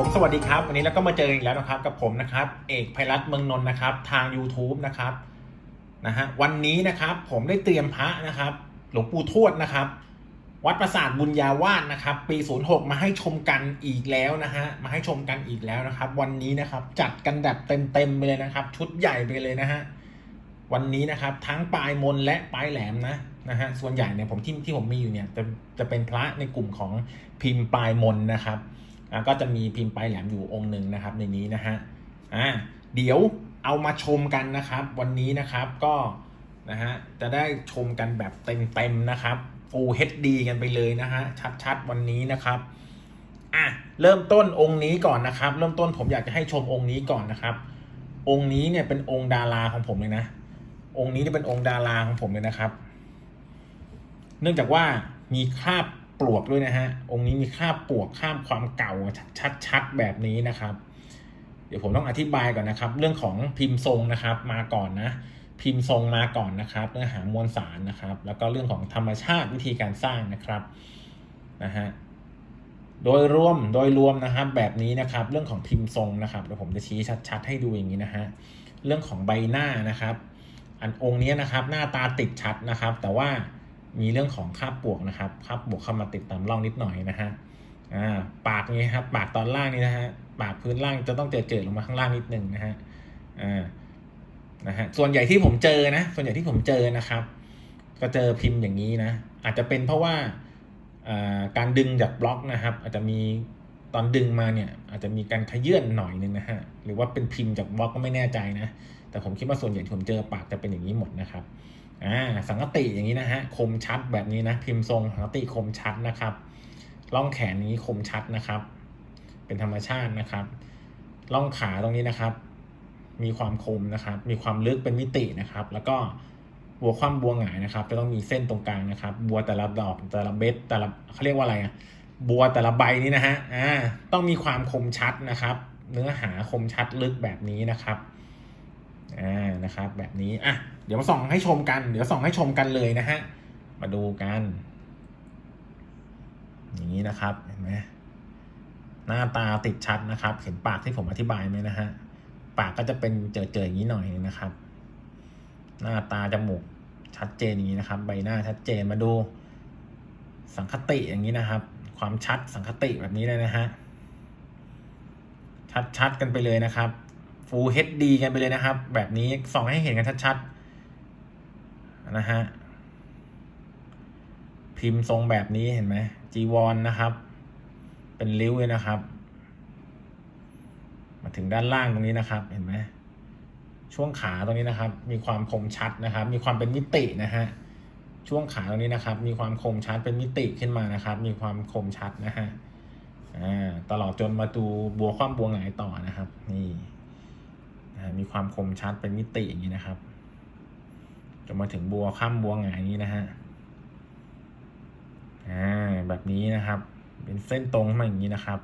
ผมสวัสดีครับ วันนี้เราก็มาเจออีกแล้วนะครับ กับผมนะครับ เอกไพรัตเมืองนนท์นะครับ ทาง YouTube นะครับนะฮะวันนี้นะครับผมได้เตรียมพระนะครับ หลวงปู่ทวดนะครับ วัดปราสาทบุญญาวาสนะครับ ปี 06 มาให้ชมกันอีกแล้วนะฮะมาให้ชมกันอีกแล้วนะครับ วันนี้นะครับจัดกันแบบเต็มๆไปเลยนะครับ ชุดใหญ่ไปเลยนะฮะวันนี้นะครับทั้งปลายมนและปลายแหลมนะนะฮะส่วนใหญ่เนี่ยผมที่ที่ผมมีอยู่เนี่ยจะจะเป็นพระในกลุ่มของพิมพ์ปลายมนนะครับ ก็จะมีพิมพ์ปลายแหลมอยู่องค์หนึ่งนะครับในนี้นะฮะอ่าเดี๋ยวเอามาชมกันนะครับ วันนี้นะครับก็นะฮะจะได้ชมกันแบบเต็มๆนะครับ Full HD กันไปเลยนะฮะชัดๆวันนี้นะครับอะเริ่มต้นองค์นี้ก่อนนะครับ เริ่มต้นผมอยากจะให้ชมองค์นี้ก่อนนะครับ องค์นี้เนี่ยเป็นองค์ดาราของผมเลยนะ องค์นี้เนี่ยเป็นองค์ดาราของผมเลยนะครับ เนื่องจากว่ามีคราบ ปลวกด้วยนะฮะ องค์นี้มีคราบปลวกข้ามความเก่าชัดๆแบบนี้นะครับ เดี๋ยวผมต้องอธิบายก่อนนะครับ เรื่องของพิมพ์ทรงนะครับมาก่อนนะพิมพ์ทรงมาก่อนนะครับเนื้อหามวลสารนะครับ แล้วก็เรื่องของธรรมชาติวิธีการสร้างนะครับนะฮะโดยรวมโดยรวมนะครับแบบนี้นะครับ เรื่องของพิมพ์ทรงนะครับเดี๋ยวผมจะชี้ชัด ๆ ให้ดูอย่างนี้นะฮะเรื่องของใบหน้านะครับ อันองค์นี้นะครับ หน้าตาติดชัดนะครับ แต่ว่า มีเรื่องของคาบปวกนะครับคาบปวกเข้ามาติดตามร่องนิดหน่อยนะฮะอ่าปากนี้ครับปากตอนล่างนี่นะฮะปากพื้นล่างจะต้องเจอเจอลงมาข้างล่างนิดหนึ่งนะฮะอ่านะฮะส่วนใหญ่ที่ผมเจอนะ ส่วนใหญ่ที่ผมเจอนะครับ ก็เจอพิมพ์อย่างนี้นะ อาจจะเป็นเพราะว่าอ่าการดึงจากบล็อกนะครับ อาจจะมีตอนดึงมาเนี่ย อาจจะมีการขยื่นหน่อยนึงนะฮะหรือว่าเป็นพิมพ์จากบล็อกก็ไม่แน่ใจนะ แต่ผมคิดว่าส่วนใหญ่ที่ผมเจอปากจะเป็นอย่างนี้หมดนะครับ อ่าสังกติอย่างนี้นะฮะคมชัดแบบนี้นะพิมพ์ทรงสังกติคมชัดนะครับร่องแขนนี้คมชัดนะครับ เป็นธรรมชาตินะครับร่องขาตรงนี้นะครับ มีความคมนะครับ มีความลึกเป็นมิตินะครับ แล้วก็บัวคว่ำบัวหงายนะครับ จะต้องมีเส้นตรงกลางนะครับ บัวแต่ละดอกแต่ละเบ็ดแต่ละเขาเรียกว่าอะไรอะบัวแต่ละใบนี้นะฮะอ่าต้องมีความคมชัดนะครับ เนื้อหาคมชัดลึกแบบนี้นะครับอ่านะครับ แบบนี้อะ เดี๋ยวมาส่องให้ชมกัน เดี๋ยวส่องให้ชมกันเลยนะฮะ มาดูกัน อย่างนี้นะครับ เห็นไหมหน้าตาติดชัดนะครับ เห็นปากที่ผมอธิบายไหมนะฮะ ปากก็จะเป็นเจอๆอย่างนี้หน่อยนะครับ หน้าตาจมูกชัดเจนอย่างนี้นะครับ ใบหน้าชัดเจนมาดู สังคติอย่างนี้นะครับ ความชัดสังคติแบบนี้เลยนะฮะ ชัดๆกันไปเลยนะครับ Full HD กันไปเลยนะครับ แบบนี้ส่องให้เห็นกันชัดๆ นะฮะ พิมพ์ทรงแบบนี้เห็นไหมจีวรนนะครับ เป็นริ้วเลยนะครับ มาถึงด้านล่างตรงนี้นะครับ เห็นไหมช่วงขาตรงนี้นะครับ มีความคมชัดนะครับ มีความเป็นมิตินะฮะช่วงขาตรงนี้นะครับ มีความคมชัดเป็นมิติขึ้นมานะครับ มีความคมชัดนะฮะอ่าตลอดจนมาดูบัวคว่ำบัวหงายต่อนะครับ นี่มีความคมชัดเป็นมิติอย่างนี้นะครับ จนมาถึงบัวข้ามบัวหงายนี้นะฮะอ่าแบบนี้นะครับ เป็นเส้นตรงมาอย่างนี้นะครับ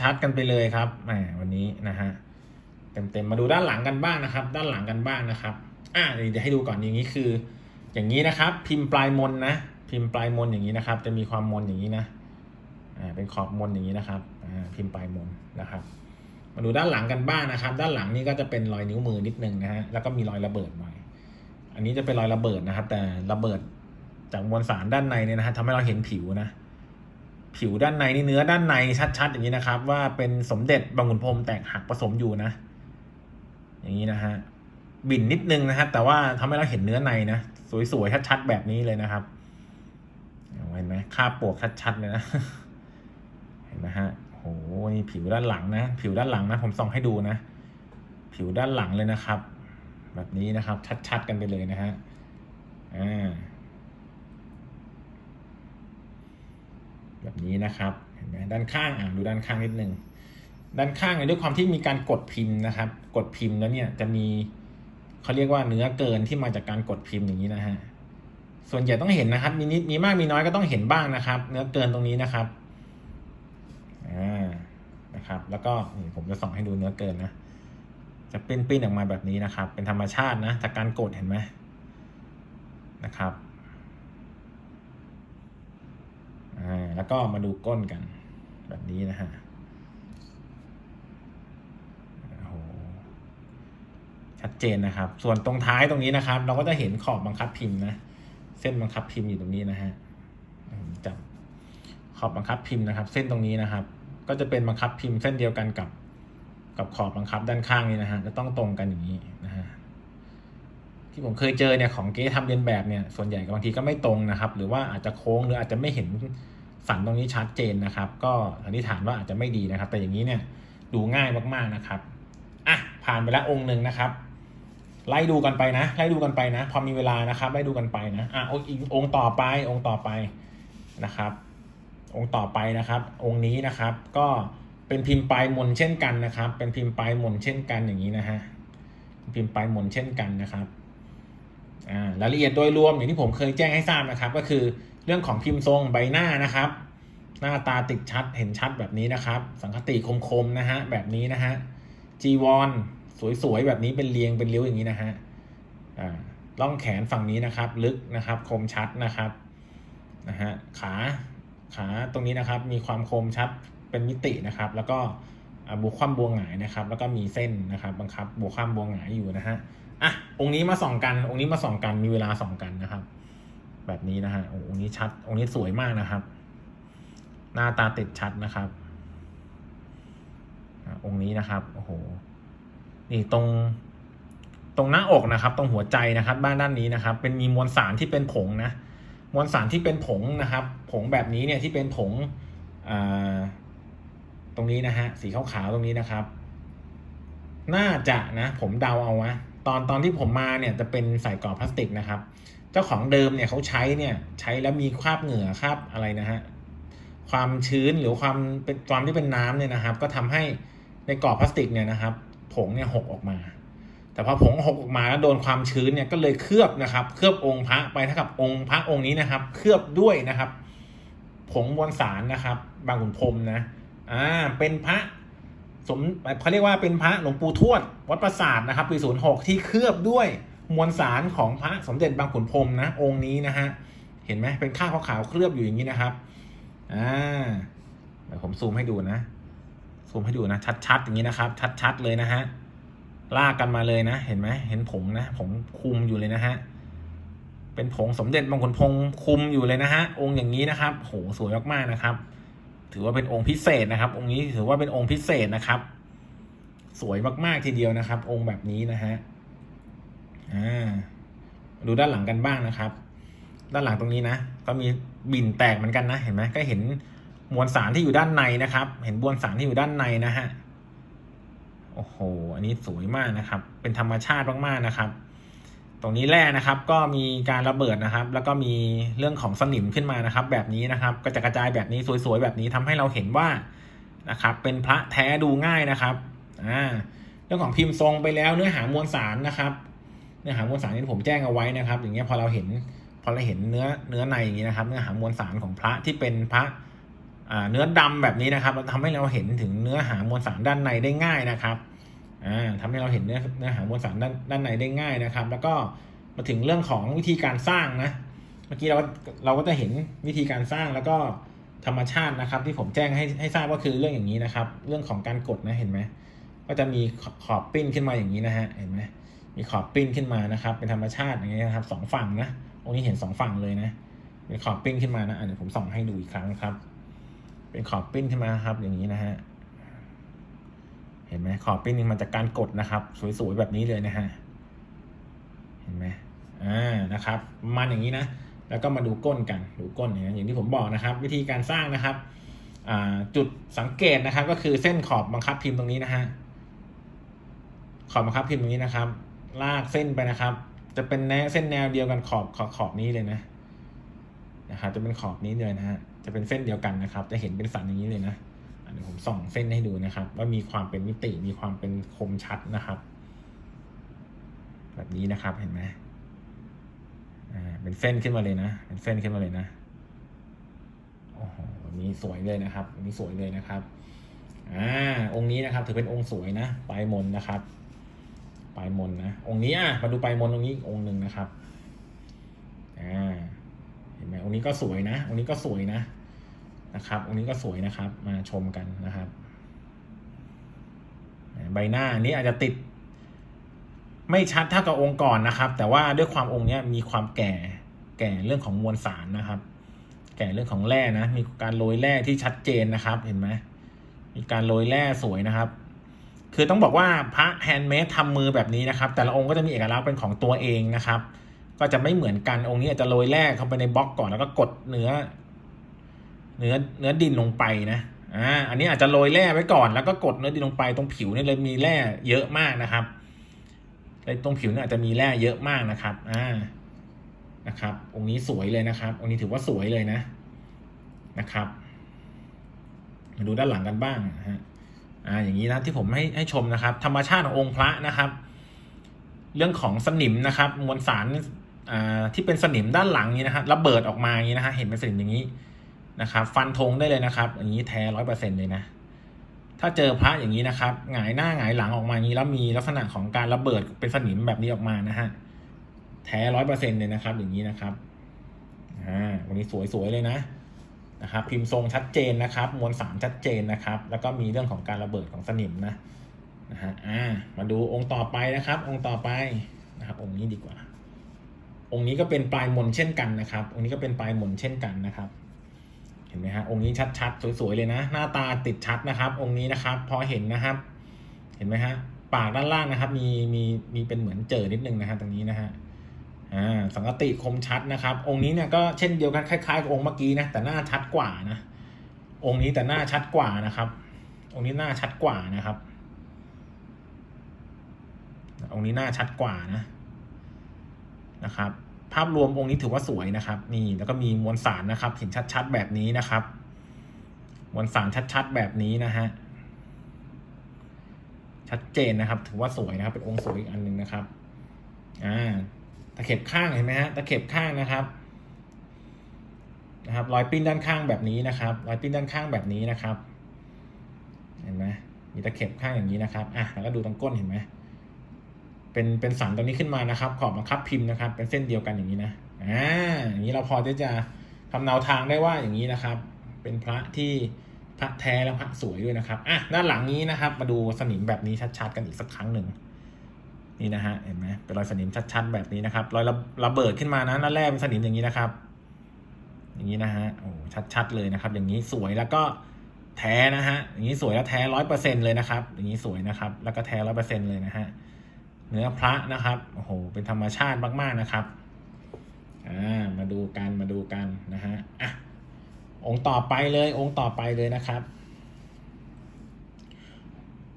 ชัดๆกันไปเลยครับแหมวันนี้นะฮะเต็มๆมาดูด้านหลังกันบ้างนะครับ ด้านหลังกันบ้างนะครับ อ่าเดี๋ยวให้ดูก่อนอย่างนี้คือ อย่างนี้นะครับ พิมพ์ปลายมนนะพิมพ์ปลายมนอย่างนี้นะครับ จะมีความมนอย่างนี้นะอ่าเป็นขอบมนอย่างนี้นะครับอ่าพิมพ์ปลายมนนะครับ มาดูด้านหลังกันบ้างนะครับ ด้านหลังนี่ก็จะเป็นรอยนิ้วมือนิดนึงนะฮะแล้วก็มีรอยระเบิดหน่อย อันนี้จะเป็นรอยระเบิดนะครับ แต่ระเบิดจากมวลสารด้านในเนี่ยนะฮะทำให้เราเห็นผิวนะ ผิวด้านในนี่เนื้อด้านในชัดๆ อย่างนี้นะครับ ว่าเป็นสมเด็จบางขุนพรมแตกหักผสมอยู่นะ อย่างนี้นะฮะบินนิดนึงนะครับแต่ว่าทำให้เราเห็นเนื้อในนะสวยๆชัดๆแบบนี้เลยนะครับเห็นไหมค่าปวกชัดๆเลยนะ เห็นไหมฮะ โอ้โหนี่ผิวด้านหลังนะ ผิวด้านหลังนะ ผมส่องให้ดูนะ ผิวด้านหลังเลยนะครับ แบบนี้นะครับ ชัดๆกันไปเลยนะฮะอ่าแบบนี้นะครับเห็นไหมด้านข้างอ่าดูด้านข้างนิดนึงด้านข้างเนี่ยด้วยความที่มีการกดพิมพ์นะครับ กดพิมพ์แล้วเนี่ยจะมีเขาเรียกว่าเนื้อเกินที่มาจากการกดพิมพ์อย่างนี้นะฮะส่วนใหญ่ต้องเห็นนะครับ มีนิดมีมากมีน้อยก็ต้องเห็นบ้างนะครับ เนื้อเกินตรงนี้นะครับ นะครับ แล้วก็นี่ผมจะส่องให้ดูเนื้อเกินนะ จะปิ้นปิ้นออกมาแบบนี้นะครับ เป็นธรรมชาตินะจากการกดเห็นไหมนะครับอ่าแล้วก็มาดูก้นกันแบบนี้นะฮะโอ้โหชัดเจนนะครับ ส่วนตรงท้ายตรงนี้นะครับ เราก็จะเห็นขอบบังคับพิมพ์นะ เส้นบังคับพิมพ์อยู่ตรงนี้นะฮะจับขอบบังคับพิมพ์นะครับ เส้นตรงนี้นะครับ ก็จะเป็นบังคับพิมพ์เส้นเดียวกันกับ กับขอบบังคับด้านข้างนี้นะฮะจะต้องตรงกันอย่างนี้นะฮะที่ผมเคยเจอเนี่ยของเก๊ทำเรียนแบบเนี่ยส่วนใหญ่บางทีก็ไม่ตรงนะครับ หรือว่าอาจจะโค้งหรืออาจจะไม่เห็นสันตรงนี้ชัดเจนนะครับ ก็สันนิษฐานว่าอาจจะไม่ดีนะครับ แต่อย่างนี้เนี่ยดูง่ายมากๆนะครับอะผ่านไปแล้วองค์หนึ่งนะครับ ไล่ดูกันไปนะ ไล่ดูกันไปนะ พอมีเวลานะครับไล่ดูกันไปนะอะองอีกองค์ต่อไปองค์ต่อไปนะครับ องค์ต่อไปนะครับ องค์นี้นะครับ ก็เป็นพิมพ์ปลายมนเช่นกันนะครับ เป็นพิมพ์ปลายมนเช่นกันอย่างนี้นะฮะพิมพ์ปลายมนเช่นกันนะครับอ่ารายละเอียดโดยรวมอย่างที่ผมเคยแจ้งให้ทราบนะครับ ก็คือเรื่องของพิมพ์ทรงใบหน้านะครับ หน้าตาติดชัดเห็นชัดแบบนี้นะครับ สังคติคมๆนะฮะแบบนี้นะฮะจีวรสวยๆแบบนี้เป็นเรียงเป็นเลี้ยวอย่างนี้นะฮะล่องแขนฝั่งนี้นะครับ ลึกนะครับ คมชัดนะครับนะฮะขา ขาตรงนี้นะครับมีความคมชัดเป็นมิตินะครับ แล้วก็บวกความบวงหงายนะครับ แล้วก็มีเส้นนะครับ บังคับบวกความบวงหงายอยู่นะฮะอะองค์นี้มาส่องกัน องค์นี้มาส่องกันมีเวลาส่องกันนะครับ แบบนี้นะฮะองค์นี้ชัด องค์นี้สวยมากนะครับ หน้าตาติดชัดนะครับอะองค์นี้นะครับโอ้โหนี่ตรงตรงหน้าอกนะครับ ตรงหัวใจนะครับ บ้านด้านนี้นะครับ เป็นมีมวลสารที่เป็นผงนะ มวลสารที่เป็นผงนะครับ ผงแบบนี้เนี่ยที่เป็นผงตรงนี้นะฮะสีขาวๆตรงนี้นะครับ น่าจะนะ ผมเดาเอาวะตอนตอนที่ผมมาเนี่ยจะเป็นใส่กรอบพลาสติกนะครับ เจ้าของเดิมเนี่ยเขาใช้เนี่ยใช้แล้วมีคราบเหงื่อคราบอะไรนะฮะความชื้นหรือความเป็นความที่เป็นน้ำเนี่ยนะครับ ก็ทำให้ในกรอบพลาสติกเนี่ยนะครับ ผงเนี่ยหกออกมา แต่พอผงหกออกมาแล้วโดนความชื้นเนี่ยก็เลยเคลือบนะครับ เคลือบองค์พระไปเท่ากับองค์พระองค์นี้นะครับ เคลือบด้วยนะครับ ผงมวลสารนะครับ บางขุนพรมนะอ่าเป็นพระสมเขาเรียกว่าเป็นพระหลวงปู่ทวดวัดประสาทนะครับปีศูนย์หกที่เคลือบด้วยมวลสารของพระสมเด็จบางขุนพรมนะ องค์นี้นะฮะเห็นไหมเป็นข้าวขาวเคลือบอยู่อย่างนี้นะครับอ่าเดี๋ยวผมซูมให้ดูนะซูมให้ดูนะชัดๆอย่างนี้นะครับ ชัดๆเลยนะฮะ ลากกันมาเลยนะ เห็นไหมเห็นผงนะผงคุมอยู่เลยนะฮะเป็นผงสมเด็จบางขุนพรหมคุมอยู่เลยนะฮะองค์อย่างนี้นะครับโหสวยมากๆนะครับ ถือว่าเป็นองค์พิเศษนะครับ องค์นี้ถือว่าเป็นองค์พิเศษนะครับ สวยมากๆทีเดียวนะครับ องค์แบบนี้นะฮะอ่าดูด้านหลังกันบ้างนะครับ ด้านหลังตรงนี้นะ ก็มีบิ่นแตกเหมือนกันนะ เห็นไหมก็เห็นมวลสารที่อยู่ด้านในนะครับ เห็นมวลสารที่อยู่ด้านในนะฮะ อ้โห อันนี้สวยมากนะครับ เป็นธรรมชาติมากๆนะครับ ตรงนี้แร่นะครับ ก็มีการระเบิดนะครับ แล้วก็มีเรื่องของสนิมขึ้นมานะครับ แบบนี้นะครับ ก็จะกระจายแบบนี้สวยๆแบบนี้ทำให้เราเห็นว่านะครับ เป็นพระแท้ดูง่ายนะครับ อ่า เรื่องของพิมพ์ทรงไปแล้วเนื้อหามวลสารนะครับเนื้อหามวลสารที่ผมแจ้งเอาไว้นะครับ อย่างเงี้ยพอเราเห็นพอเราเห็นเนื้อเนื้อในอย่างนี้นะครับ เนื้อหามวลสารของพระที่เป็นพระอ่าเนื้อดำแบบนี้นะครับเราทำให้เราเห็นถึงเนื้อหามวลสารด้านในได้ง่ายนะครับ ทำให้เราเห็นเนื้อเนื้อหามวลสารด้านด้านในได้ง่ายนะครับ แล้วก็มาถึงเรื่องของวิธีการสร้างนะ เมื่อกี้เราเราก็จะเห็นวิธีการสร้างแล้วก็ธรรมชาตินะครับ ที่ผมแจ้งให้ให้ทราบก็คือเรื่องอย่างนี้นะครับ เรื่องของการกดนะเห็นไหมก็จะมีขอบปิ้นขึ้นมาอย่างนี้นะฮะเห็นไหมมีขอบปิ้นขึ้นมานะครับ เป็นธรรมชาติอย่างนี้นะครับสองฝั่งนะองนี้เห็นสองฝั่งเลยนะเป็นขอบปิ้นขึ้นมานะอะเดี๋ยวผมส่องให้ดูอีกครั้งครับ เป็นขอบปิ้นขึ้นมาครับอย่างนี้นะฮะ เห็นไหมขอบปิ้นนี่มันจากการกดนะครับ สวยๆแบบนี้เลยนะฮะเห็นไหมอ่านะครับมาณอย่างนี้นะ แล้วก็มาดูก้นกันดูก้นอย่างอย่างที่ผมบอกนะครับ วิธีการสร้างนะครับจุดสังเกตนะครับ ก็คือเส้นขอบบังคับพิมพ์ตรงนี้นะฮะขอบบังคับพิมพ์ตรงนี้นะครับ ลากเส้นไปนะครับ จะเป็นแนวเส้นแนวเดียวกันขอบขอบขอบนี้เลยนะนะครับจะเป็นขอบนี้เลยนะฮะจะเป็นเส้นเดียวกันนะครับ จะเห็นเป็นสันอย่างนี้เลยนะ เดี๋ยวผมส่องเส้นให้ดูนะครับ ว่ามีความเป็นมิติมีความเป็นคมชัดนะครับ แบบนี้นะครับเห็นไหมอ่าเป็นเส้นขึ้นมาเลยนะ เป็นเส้นขึ้นมาเลยนะโอ้โหแบบนี้สวยเลยนะครับอันนี้สวยเลยนะครับอ่าองค์นี้นะครับ ถือเป็นองค์สวยนะปลายมนนะครับปลายมนนะองค์นี้อะมาดูปลายมนตรงนี้อีกองค์หนึ่งนะครับอ่าเห็นไหมองค์นี้ก็สวยนะองค์นี้ก็สวยนะ นะครับองค์นี้ก็สวยนะครับ มาชมกันนะครับ ใบหน้าอันนี้อาจจะติด ไม่ชัดเท่ากับองค์ก่อนนะครับ แต่ว่าด้วยความองค์นี้มีความแก่แก่เรื่องของมวลสารนะครับ แก่เรื่องของแร่นะ มีการโรยแร่ที่ชัดเจนนะครับ เห็นไหมมีการโรยแร่สวยนะครับ คือต้องบอกว่าพระแฮนด์เมดทำมือแบบนี้นะครับ แต่ละองค์ก็จะมีเอกลักษณ์เป็นของตัวเองนะครับ ก็จะไม่เหมือนกันองค์นี้อาจจะโรยแร่เข้าไปในบล็อกก่อนแล้วก็กดเนื้อ เนื้อเนื้อดินลงไปนะอ่าอันนี้อาจจะโรยแร่ไว้ก่อน แล้วก็กดเนื้อดินลงไปตรงผิวนี่เลยมีแร่เยอะมากนะครับในตรงผิวเนี่ยอาจจะมีแร่เยอะมากนะครับอ่านะครับ องค์นี้สวยเลยนะครับ องค์นี้ถือว่าสวยเลยนะนะครับมาดูด้านหลังกันบ้างฮะอ่าอย่างนี้นะที่ผมให้ให้ชมนะครับ ธรรมชาติขององค์พระนะครับ เรื่องของสนิมนะครับ มวลสารอ่าที่เป็นสนิมด้านหลังนี้นะครับระเบิดออกมาอย่างนี้นะฮะเห็นเป็นสนิมอย่างนี้ นะครับ ฟันธงได้เลยนะครับ อย่างนี้แท้ร้อยเปอร์เซ็นเลยนะ ถ้าเจอพระอย่างนี้นะครับหงายหน้าหงายหลังออกมาอย่างนี้แล้วมีลักษณะของการระเบิดเป็นสนิมแบบนี้ออกมานะฮะแท้ร้อยเปอร์เซ็นเลยนะครับ อย่างนี้นะครับอ่าวันนี้สวยๆเลยนะนะครับ พิมพ์ทรงชัดเจนนะครับ มวลสารชัดเจนนะครับ แล้วก็มีเรื่องของการระเบิดของสนิมนะนะฮะอ่ามาดูองค์ต่อไปนะครับ องค์ต่อไปนะครับ องค์นี้ดีกว่า องค์นี้ก็เป็นปลายมนเช่นกันนะครับ องค์นี้ก็เป็นปลายมนเช่นกันนะครับ เห็นไหมฮะองค์นี้ชัดๆสวยๆเลยนะ หน้าตาติดชัดนะครับ องค์นี้นะครับ พอเห็นนะครับ เห็นไหมฮะปากด้านล่างนะครับ มีมีมีเป็นเหมือนเจอนิดนึงนะฮะตรงนี้นะฮะอ่าสังกติคมชัดนะครับ องค์นี้เนี่ยก็เช่นเดียวกันคล้ายๆกับองค์เมื่อกี้นะแต่หน้าชัดกว่านะองค์นี้แต่หน้าชัดกว่านะครับ องค์นี้หน้าชัดกว่านะครับ องค์นี้หน้าชัดกว่านะนะครับ ภาพรวมองค์นี้ถือว่าสวยนะครับ นี่แล้วก็มีมวลสารนะครับ เห็นชัดๆแบบนี้นะครับ มวลสารชัดๆแบบนี้นะฮะชัดเจนนะครับ ถือว่าสวยนะครับ เป็นองค์สวยอีกอันหนึ่งนะครับ อ่า ตะเข็บข้างเห็นไหมฮะตะเข็บข้างนะครับ นะครับ รอยปิ้นด้านข้างแบบนี้นะครับ รอยปิ้นด้านข้างแบบนี้นะครับ เห็นไหมมีตะเข็บข้างอย่างนี้นะครับ อะแล้วก็ดูตรงก้นเห็นไหม เป็นเป็นสันตรงนี้ขึ้นมานะครับ ขอบบังคับพิมพ์นะครับ เป็นเส้นเดียวกันอย่างนี้นะอ่าอย่างนี้เราพอที่จะทำแนวทางได้ว่าอย่างนี้นะครับ เป็นพระที่พระแท้และพระสวยด้วยนะครับอะด้านหลังนี้นะครับ มาดูสนิมแบบนี้ชัดๆกันอีกสักครั้งหนึ่งนี่นะฮะเห็นไหมเป็นรอยสนิมชัดๆแบบนี้นะครับ รอยระระเบิดขึ้นมานะนั่นแรกเป็นสนิมอย่างนี้นะครับ อย่างนี้นะฮะโอ้ชัดๆเลยนะครับ อย่างนี้สวยแล้วก็แท้นะฮะอย่างนี้สวยแล้วแท้ร้อยเปอร์เซ็นเลยนะครับ อย่างนี้สวยนะครับ แล้วก็แท้ร้อยเปอร์เซ็นเลยนะฮะ เนื้อพระนะครับโอ้โหเป็นธรรมชาติมากๆนะครับอ่ามาดูกันมาดูกันนะฮะอะองค์ต่อไปเลยองค์ต่อไปเลยนะครับ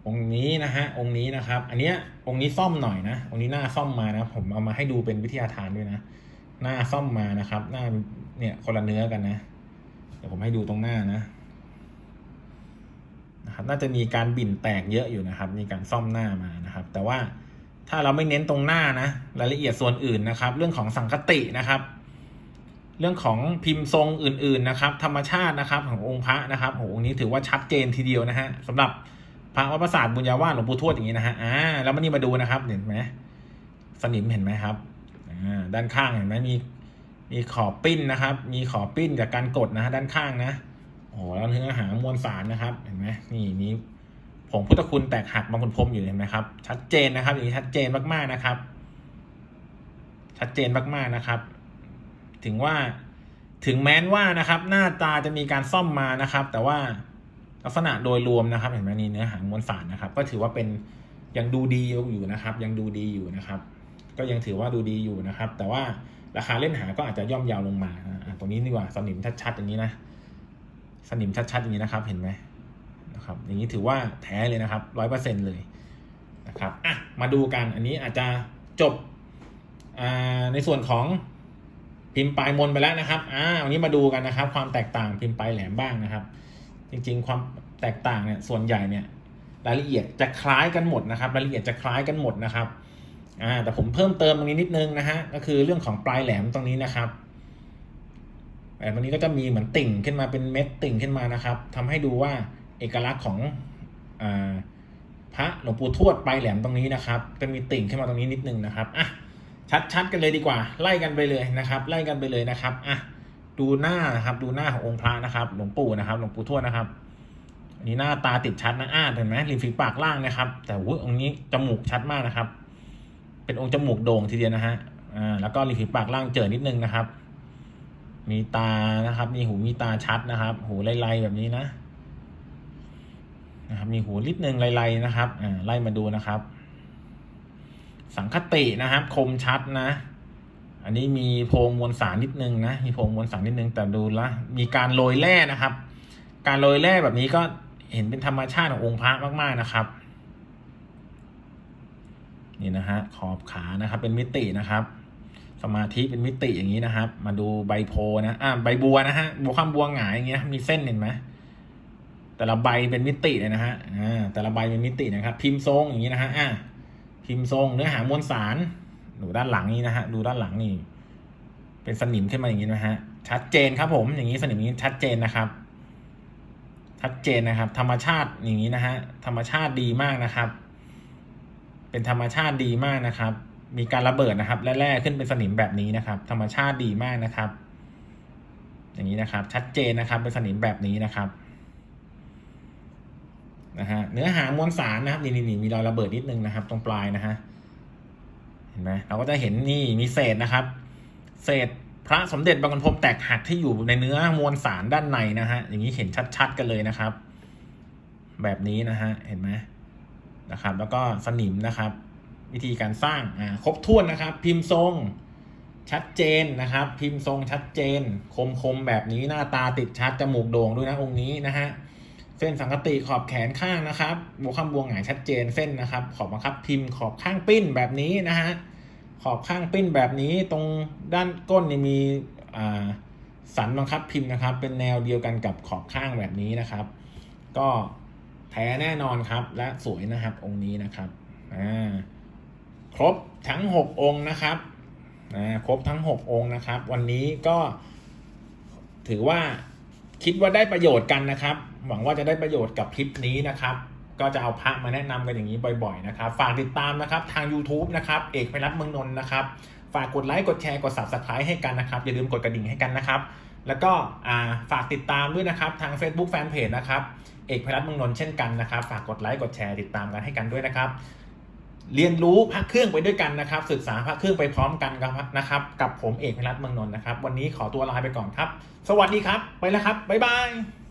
องค์นี้นะฮะองค์นี้นะครับ อันเนี้ยองค์นี้ซ่อมหน่อยนะองค์นี้หน้าซ่อมมานะผมเอามาให้ดูเป็นวิทยาทานด้วยนะหน้าซ่อมมานะครับ หน้าเนี่ยคนละเนื้อกันนะเดี๋ยวผมให้ดูตรงหน้านะนะครับ น่าจะมีการบิ่นแตกเยอะอยู่นะครับ มีการซ่อมหน้ามานะครับ แต่ว่า ถ้าเราไม่เน้นตรงหน้านะรายละเอียดส่วนอื่นนะครับ เรื่องของสังคตินะครับ เรื่องของพิมพ์ทรงอื่น ๆนะครับ ธรรมชาตินะครับ ขององค์พระนะครับโอ้โหองค์นี้ถือว่าชัดเจนทีเดียวนะฮะสำหรับพระวัดประสาทบุญญาวาสหลวงปู่ทวดอย่างนี้นะฮะอ่าแล้วมานี่มาดูนะครับเห็นไหมสนิมเห็นไหมครับอ่าด้านข้างเห็นไหมมีมีขอบปิ้นนะครับ มีขอบปิ้นจากการกดนะฮะด้านข้างนะโอ้โหแล้วเนื้อหามวลสารนะครับ เห็นไหมนี่มี ผงพุทธคุณแตกหักบางคนพรมอยู่เห็นไหมครับ ชัดเจนนะครับ อย่างนี้ชัดเจนมากๆนะครับ ชัดเจนมากๆนะครับ ถึงว่าถึงแม้นว่านะครับ หน้าตาจะมีการซ่อมมานะครับ แต่ว่าลักษณะโดยรวมนะครับ เห็นไหมนี่เนื้อหางมวลสารนะครับ ก็ถือว่าเป็นยังดูดีอยู่นะครับ ยังดูดีอยู่นะครับ ก็ยังถือว่าดูดีอยู่นะครับ แต่ว่าราคาเล่นหาก็อาจจะย่อมยาวลงมาตรงนี้ดีกว่าสนิมชัดๆอย่างนี้นะสนิมชัดๆอย่างนี้นะครับ เห็นไหม นะครับอย่างนี้ถือว่าแท้เลยนะครับร้อยเปอร์เซ็นเลยนะครับอะมาดูกันอันนี้อาจจะจบในส่วนของพิมพ์ปลายมนไปแล้วนะครับอ่าวันนี้มาดูกันนะครับ ความแตกต่างพิมพ์ปลายแหลมบ้างนะครับ จริงๆ ความแตกต่างเนี่ยส่วนใหญ่เนี่ยรายละเอียดจะคล้ายกันหมดนะครับ รายละเอียดจะคล้ายกันหมดนะครับอ่าแต่ผมเพิ่มเติมตรงนี้นิดนึงนะฮะก็คือเรื่องของปลายแหลมตรงนี้นะครับแต่ตรงนี้ก็จะมีเหมือนติ่งขึ้นมาเป็นเม็ดติ่งขึ้นมานะครับทำให้ดูว่า เอกลักษณ์ของอพระหลวงปู่ทวดปลายแหลมตรงนี้นะครับ จะมีติ่งขึ้นมาตรงนี้นิดนึงนะครับอะชัดๆกันเลยดีกว่า ไล่กันไปเลยนะครับ ไล่กันไปเลยนะครับอะดูหน้านะครับ ดูหน้าขององค์พระนะครับ หลวงปู่นะครับ หลวงปู่ทวดนะครับอันนี้หน้าตาติดชัดนะอ้าเห็นไหมริมฝีปากล่างนะครับ แต่วุ้ยองค์นี้จมูกชัดมากนะครับ เป็นองค์จมูกโด่งทีเดียวนะฮะอ่าแล้วก็ริมฝีปากล่างเจอนิดนึงนะครับ มีตานะครับ มีหูมีตาชัดนะครับ หูไล่ๆแบบนี้นะ นะครับ มีหูนิดนึงไล่ๆนะครับอ่าไล่มาดูนะครับ สังคตินะครับ คมชัดนะ อันนี้มีโพรงมวลสารนิดนึงนะมีโพรงมวลสารนิดนึงแต่ดูละมีการโรยแร่นะครับ การโรยแร่แบบนี้ก็เห็นเป็นธรรมชาติขององค์พระมากๆนะครับนี่นะฮะขอบขานะครับ เป็นมิตินะครับ สมาธิเป็นมิติอย่างนี้นะครับ มาดูใบโพนะอ่าใบบัวนะฮะบัวข้ามบัวหงายอย่างเงี้ยมีเส้นเห็นไหม แต่ละใบเป็นมิติเลยนะฮะอ่าแต่ละใบเป็นมิตินะครับ พิมพ์ทรงอย่างนี้นะฮะอ่าพิมพ์ทรงเนื้อหามวลสารดูด้านหลังนี้นะฮะดูด้านหลังนี่เป็นสนิมขึ้นมาอย่างนี้นะฮะชัดเจนครับผมอย่างนี้สนิมอย่างนี้ชัดเจนนะครับ ชัดเจนนะครับ ธรรมชาติอย่างนี้นะฮะธรรมชาติดีมากนะครับ เป็นธรรมชาติดีมากนะครับ มีการระเบิดนะครับ และแร่ขึ้นเป็นสนิมแบบนี้นะครับ ธรรมชาติดีมากนะครับ อย่างนี้นะครับ ชัดเจนนะครับ เป็นสนิมแบบนี้นะครับ นะฮะเนื้อหามวลสารนะครับนี่นี่นมีรอยระเบิดนิดนึงนะครับ ตรงปลายนะฮะเห็นไหมเราก็จะเห็นนี่มีเศษนะครับ เศษพระสมเด็จบางกรพรมแตกหักที่อยู่ในเนื้อมวลสารด้านในนะฮะอย่างนี้เห็นชัดๆกันเลยนะครับ แบบนี้นะฮะเห็นไหมนะครับ แล้วก็สนิมนะครับ วิธีการสร้างอ่าครบถ้วนนะครับ พิมพ์ทรงชัดเจนนะครับ พิมพ์ทรงชัดเจน คมคมๆแบบนี้หน้าตาติดชัดจมูกโด่งด้วยนะองค์นี้นะฮะ เส้นสังกติขอบแขนข้างนะครับบัวข้ามบัวหงายชัดเจนเส้นนะครับ ขอบบังคับพิมพ์ขอบข้างปิ้นแบบนี้นะฮะขอบข้างปิ้นแบบนี้ตรงด้านก้นนี่มีสันบังคับพิมพ์นะครับ เป็นแนวเดียวกันกับขอบข้างแบบนี้นะครับ ก็แท้แน่นอนครับและสวยนะครับองค์นี้นะครับครบทั้งหกองค์นะครับครบทั้งหกองค์นะครับ วันนี้ก็ถือว่า คิดว่าได้ประโยชน์กันนะครับ หวังว่าจะได้ประโยชน์กับคลิปนี้นะครับ ก็จะเอาพระมาแนะนำกันอย่างนี้บ่อยๆนะครับ ฝากติดตามนะครับทาง YouTube นะครับ เอกไพรัตเมืองนนท์นะครับ ฝากกดไลค์กดแชร์กด Subscribe ให้กันนะครับ อย่าลืมกดกระดิ่งให้กันนะครับ แล้วก็ฝากติดตามด้วยนะครับทาง Facebook Fanpage นะครับ เอกพรัตน์เมืองนนท์เช่นกันนะครับ ฝากกดไลค์กดแชร์ติดตามกันให้กันด้วยนะครับ เรียนรู้พระเครื่องไปด้วยกันนะครับ ศึกษาพระเครื่องไปพร้อมกันกับนะครับ กับผมเอกพิรัตเมืองนนท์นะครับ วันนี้ขอตัวลาไปก่อนครับ สวัสดีครับ ไปแล้วครับ บ๊ายบาย